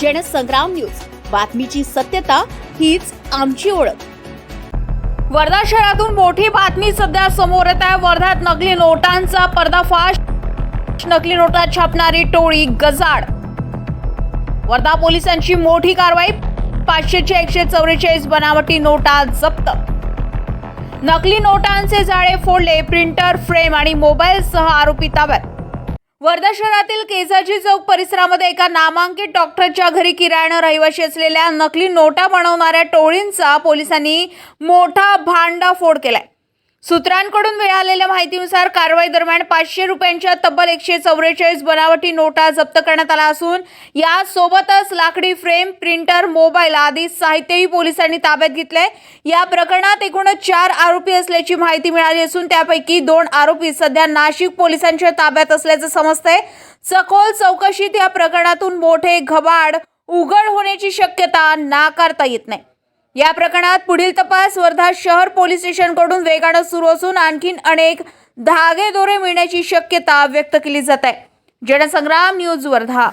Jansangram news. बातमीची सत्यता हीच आमची ओळख. वर्धा शहरातून मोठी बातमी सध्या समोर येत आहे. वर्ध्यात नकली नोटांचा पर्दाफाश. नकली नोटा छापणारी टोळी गजाड. वर्धा पोलिसांची मोठी कारवाई. पाचशेच्या एकशे चौवेचाळीस बनावटी नोटा जप्त. नकली नोटांचे जाळे फोडले प्रिंटर फ्रेम आणि मोबाईलसह आरोपी ताब्यात. वर्धा शहरातील केसाजी चौक परिसरामध्ये एका नामांकित डॉक्टरच्या घरी किरायानं रहिवाशी असलेल्या नकली नोटा बनवणाऱ्या टोळींचा पोलिसांनी मोठा भांडाफोड केलाय. सूत्रांकडून मिळालेल्या माहितीनुसार कारवाई दरम्यान पाचशे रुपयांच्या तब्बल एकशे चौवेचाळीस बनावटी नोटा जप्त करण्यात आला असून यासोबतच लाकडी फ्रेम प्रिंटर मोबाईल आदी साहित्यही पोलिसांनी ताब्यात घेतले या प्रकरणात एकूण चार आरोपी असल्याची माहिती मिळाली असून त्यापैकी दोन आरोपी सध्या नाशिक पोलिसांच्या ताब्यात असल्याचं समजतंय. सखोल चौकशीत या प्रकरणातून मोठे घबाड उघड होण्याची शक्यता नाकारता येत नाही. या प्रकरणात पुढील तपास वर्धा शहर पोलीस स्टेशनकडून वेगानं सुरू असून आणखीन अनेक धागेदोरे मिळण्याची शक्यता व्यक्त केली जात आहे. जनसंग्राम न्यूज वर्धा.